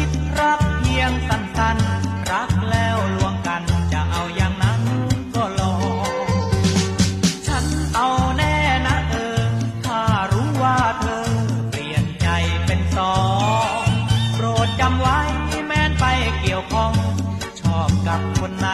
คิดรักเพียงสั้นๆ รักแล้วลวงกันจะเอาอย่างนั้นก็ลองฉันเอาแน่นะเออ ถ้ารู้ว่าเธอเปลี่ยนใจเป็นสองโปรดจำไว้แม้นไปเกี่ยวข้อง ชอบกับคนไหน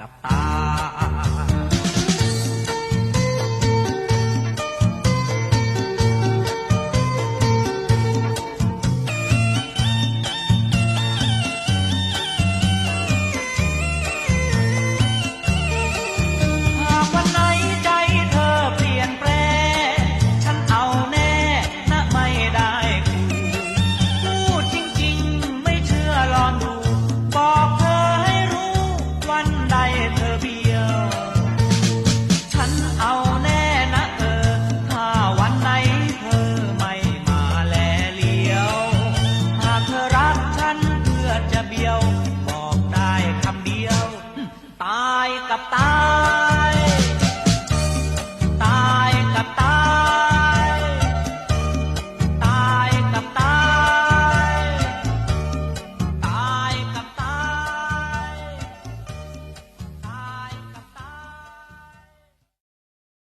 กับตา บอกได้คำเดียว ตายกับตาย